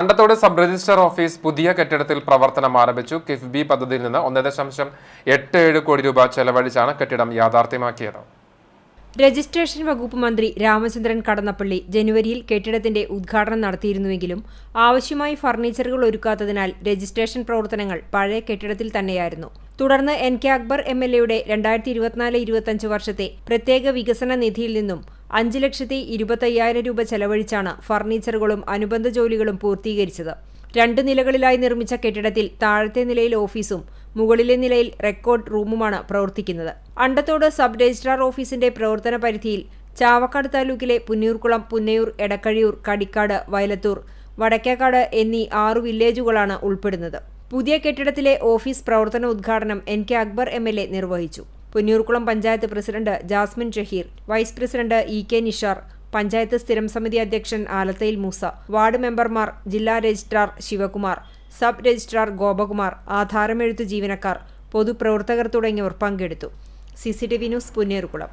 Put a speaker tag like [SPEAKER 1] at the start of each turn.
[SPEAKER 1] കണ്ടത്തോട് sub registrar office പുതിയ കെട്ടിടത്തിൽ പ്രവർത്തനം ആരംഭിച്ചു. കിഫ്ബി പദ്ധതിയിൽ നിന്ന് ഒന്ന് ദശാംശം എട്ട് ഏഴ് കോടി രൂപ ചെലവഴിച്ചാണ് കെട്ടിടം യാഥാർത്ഥ്യമാക്കിയത്.
[SPEAKER 2] രജിസ്ട്രേഷൻ വകുപ്പ് മന്ത്രി രാമചന്ദ്രൻ കടന്നപ്പള്ളി ജനുവരിയിൽ കെട്ടിടത്തിന്റെ ഉദ്ഘാടനം നടത്തിയിരുന്നുവെങ്കിലും ആവശ്യമായി ഫർണിച്ചറുകൾ ഒരുക്കാത്തതിനാൽ രജിസ്ട്രേഷൻ പ്രവർത്തനങ്ങൾ പഴയ കെട്ടിടത്തിൽ തന്നെയായിരുന്നു. തുടർന്ന് N K Akbar M L എയുടെ രണ്ടായിരത്തി ഇരുപത്തിനാല് ഇരുപത്തഞ്ച് വർഷത്തെ പ്രത്യേക വികസന നിധിയിൽ നിന്നും അഞ്ച് ലക്ഷത്തി ഇരുപത്തയ്യായിരം രൂപ ചെലവഴിച്ചാണ് ഫർണിച്ചറുകളും അനുബന്ധ ജോലികളും പൂർത്തീകരിച്ചത്. രണ്ട് നിലകളിലായി നിർമ്മിച്ച കെട്ടിടത്തിൽ താഴത്തെ നിലയിൽ ഓഫീസും മുകളിലെ നിലയിൽ റെക്കോർഡ് റൂമുമാണ് പ്രവർത്തിക്കുന്നത്. അണ്ടത്തോട് സബ് രജിസ്ട്രാർ ഓഫീസിന്റെ പ്രവർത്തന പരിധിയിൽ ചാവക്കാട് താലൂക്കിലെ പുന്നയൂർക്കുളം പുന്നയൂർ എടക്കഴിയൂർ കടിക്കാട് വയലത്തൂർ വടക്കേക്കാട് എന്നീ ആറു വില്ലേജുകളാണ് ഉൾപ്പെടുന്നത്. പുതിയ കെട്ടിടത്തിലെ ഓഫീസ് പ്രവർത്തന ഉദ്ഘാടനം എൻ കെ അക്ബർ എം നിർവഹിച്ചു. Punnayurkulam panchayat president Jasmin Shaheer vice president E K Nishar panchayat സ്ഥിരം സമിതി അധ്യക്ഷൻ ആലത്തയിൽ മൂസ വാർഡ് മെമ്പർമാർ ജില്ലാ registrar Sivakumar sub registrar Gopakumar ആധാരമെഴുത്ത് ജീവനക്കാർ പൊതുപ്രവർത്തകർ തുടങ്ങിയവർ പങ്കെടുത്തു. C C T V news Punnayurkulam